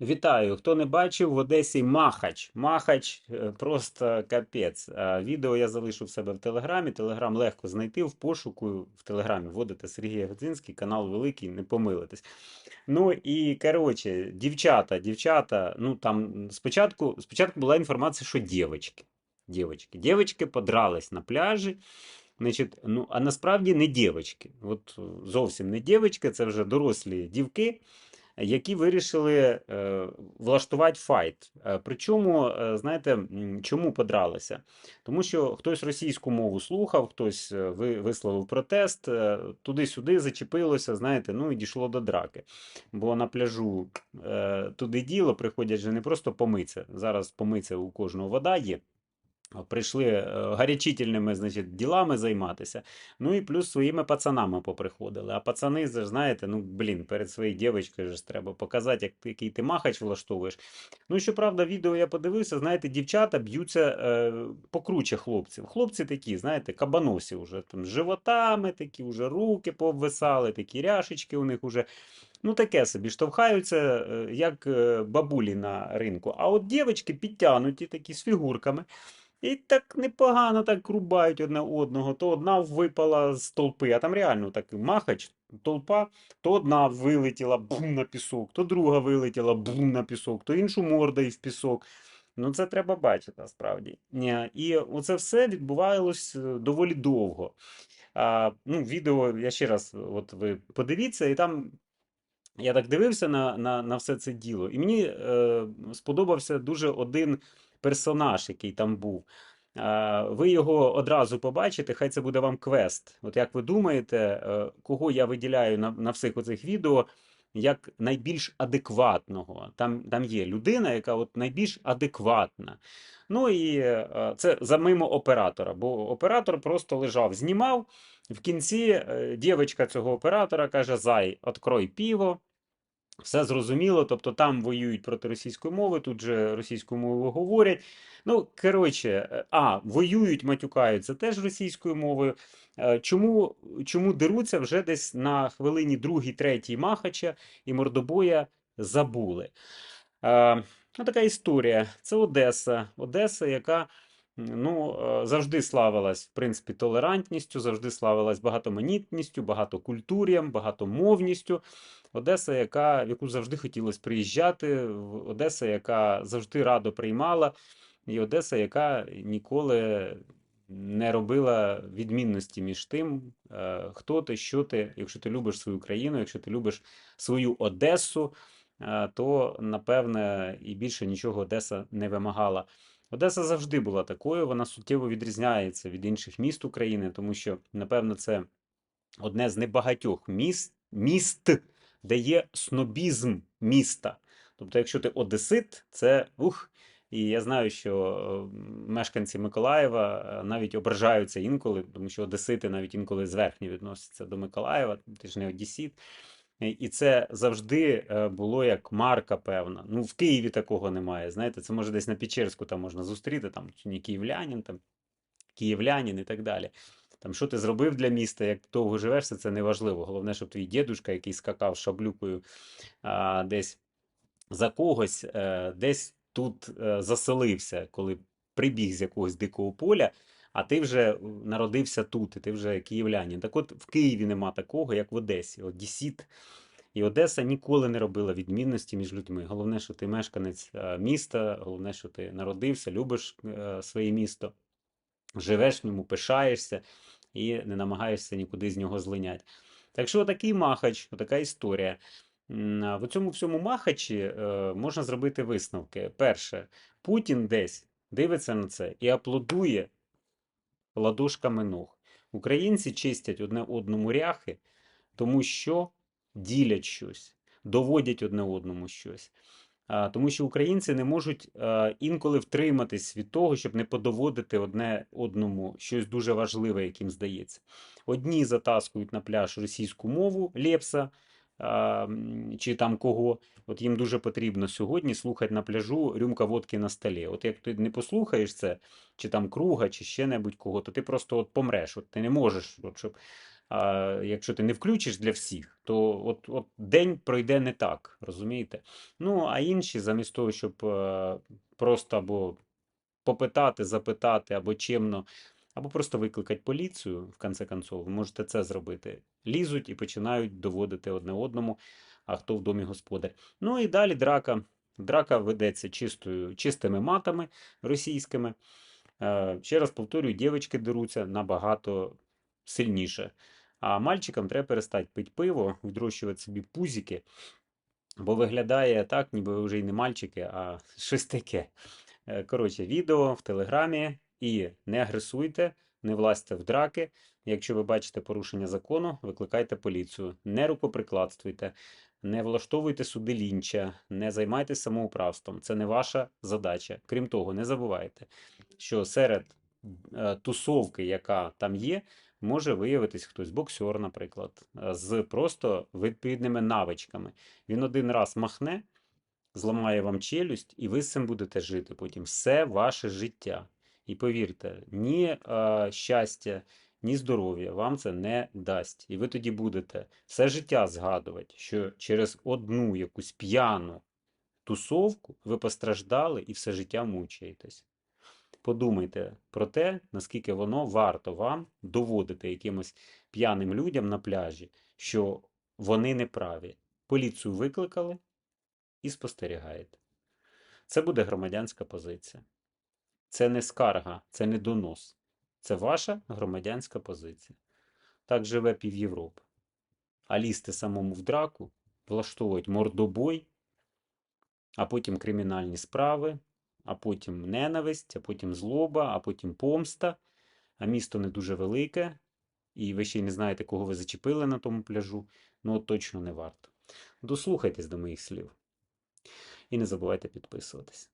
Вітаю! Хто не бачив в Одесі Махач. Махач е, просто капець. Відео я залишу в себе в Телеграмі. Телеграм легко знайти в пошуку. В Телеграмі вводите Сергій Годзинський, канал великий, не помилитесь. Ну і коротше, дівчата, дівчата, ну там спочатку, спочатку була інформація, що дівчатки. Дівчатки. Дівчатки подрались на пляжі. Значить, ну, а насправді не дівчатки. От е, зовсім не дівчатки, це вже дорослі дівки які вирішили е, влаштувати файт. Е, причому, е, знаєте, чому подралися? Тому що хтось російську мову слухав, хтось ви- висловив протест, туди-сюди зачепилося, знаєте, ну і дійшло до драки. Бо на пляжу туди діло приходять же не просто помитися. Зараз помитися у кожного вода є. А Прийшли е, гарячительними, значить, ділами займатися. Ну і плюс своїми пацанами поприходили. А пацани, знаєте, ну блін, перед своєю дівчинкою ж треба показати, як, який ти махач влаштовуєш. Ну, щоправда, відео я подивився, знаєте, дівчата б'ються е, покруче хлопців. Хлопці такі, знаєте, кабаносі вже там з животами, такі вже руки пообвисали, такі ряшечки у них уже. Ну, таке собі штовхаються, е, як е, бабулі на ринку. А от дівчатки підтягнуті, такі з фігурками. І так непогано так рубають одне одного. То одна випала з толпи, а там реально так махач, толпа, то одна вилетіла бум на пісок, то друга вилетіла бум на пісок, то іншу мордою в пісок. Ну, це треба бачити насправді. І оце все відбувалось е, доволі довго. А, ну, відео, я ще раз, от ви подивіться, і там я так дивився на, на, на все це діло, і мені е, сподобався дуже один персонаж, який там був. Ви його одразу побачите, хай це буде вам квест. От як ви думаєте, е, кого я виділяю на, на всіх оцих відео як найбільш адекватного? Там, там є людина, яка от найбільш адекватна. Ну і е, це за мимо оператора, бо оператор просто лежав, знімав. В кінці е, дівчинка цього оператора каже: Зай, открой піво. Все зрозуміло, тобто там воюють проти російської мови, тут же російською мовою говорять. Ну, коротше, а, воюють, матюкаються теж російською мовою. Е, Чому, чому деруться вже десь на хвилині другій, третій Махача і Мордобоя забули. Е, Ну, така історія. Це Одеса. Одеса, яка ну, е, завжди славилась, в принципі, толерантністю, завжди славилась багатоманітністю, багатокультур'ям, багатомовністю. Одеса, яка, в яку завжди хотілося приїжджати, Одеса, яка завжди радо приймала, і Одеса, яка ніколи не робила відмінності між тим, е, хто ти, що ти, якщо ти любиш свою країну, якщо ти любиш свою Одесу, е, то напевне і більше нічого Одеса не вимагала. Одеса завжди була такою, вона суттєво відрізняється від інших міст України, тому що, напевно, це одне з небагатьох міст, міст, де є снобізм міста. Тобто, якщо ти одесит, це ух. І я знаю, що мешканці Миколаєва е, навіть ображаються інколи, тому що одесити навіть інколи зверхні відносяться до Миколаєва, ти ж не одесіт. І це завжди е, було як марка певна. Ну, в Києві такого немає. Знаєте, це може десь на Печерську там можна зустріти, там чи не київлянин, там київлянин і так далі. Там, що ти зробив для міста, як довго живеш, це не важливо. Головне, щоб твій дідушка, який скакав шаблюкою а, десь за когось, е, десь тут е, заселився, коли прибіг з якогось дикого поля, а ти вже е, народився тут, і ти вже київлянин. Так от в Києві нема такого, як в Одесі. Одесіт і Одеса ніколи не робила відмінності між людьми. Головне, що ти мешканець е, міста, головне, що ти народився, любиш е, своє місто, живеш в ньому, пишаєшся і не намагаєшся нікуди з нього злиняти. Так що отакий махач, отака історія. В цьому всьому махачі можна зробити висновки. Перше, Путін десь дивиться на це і аплодує ладошками ног. Українці чистять одне одному ряхи, тому що ділять щось, доводять одне одному щось. Тому що українці не можуть інколи втриматись від того, щоб не подоводити одне одному щось дуже важливе, яким здається. Одні затаскують на пляж російську мову Лепса чи там кого. От їм дуже потрібно сьогодні слухати на пляжу рюмка водки на столі. От як ти не послухаєш це, чи там круга, чи ще небудь кого, то ти просто от помреш. От ти не можеш, от, щоб А якщо ти не включиш для всіх, то от, от день пройде не так, розумієте? Ну, а інші, замість того, щоб е, просто або попитати, запитати, або чемно, або просто викликати поліцію, в конце концов, ви можете це зробити. Лізуть і починають доводити одне одному, а хто в домі господар. Ну і далі драка. Драка ведеться чистою, чистими матами російськими. Е, Ще раз повторюю, дівчатки деруться набагато сильніше. А мальчикам треба перестати пити пиво, відрощувати собі пузики, бо виглядає так, ніби ви вже й не мальчики, а щось таке. Е, Коротше, відео в Телеграмі і не агресуйте, не влазьте в драки. Якщо ви бачите порушення закону, викликайте поліцію. Не рукоприкладствуйте, не влаштовуйте суди лінча, не займайтеся самоуправством. Це не ваша задача. Крім того, не забувайте, що серед е, тусовки, яка там є, може виявитись хтось боксер, наприклад, е, з просто відповідними навичками. Він один раз махне, зламає вам челюсть, і ви з цим будете жити потім все ваше життя. І повірте, ні е, щастя, ні здоров'я вам це не дасть. І ви тоді будете все життя згадувати, що через одну якусь п'яну тусовку ви постраждали і все життя мучаєтесь. Подумайте про те, наскільки воно варто вам доводити якимось п'яним людям на пляжі, що вони не праві. Поліцію викликали і спостерігаєте. Це буде громадянська позиція. Це не скарга, це не донос. Це ваша громадянська позиція. Так живе пів Європи. А лізти самому в драку, влаштовують мордобой, а потім кримінальні справи, а потім ненависть, а потім злоба, а потім помста. А місто не дуже велике, і ви ще й не знаєте, кого ви зачепили на тому пляжу. Ну, точно не варто. Дослухайтесь до моїх слів. І не забувайте підписуватись.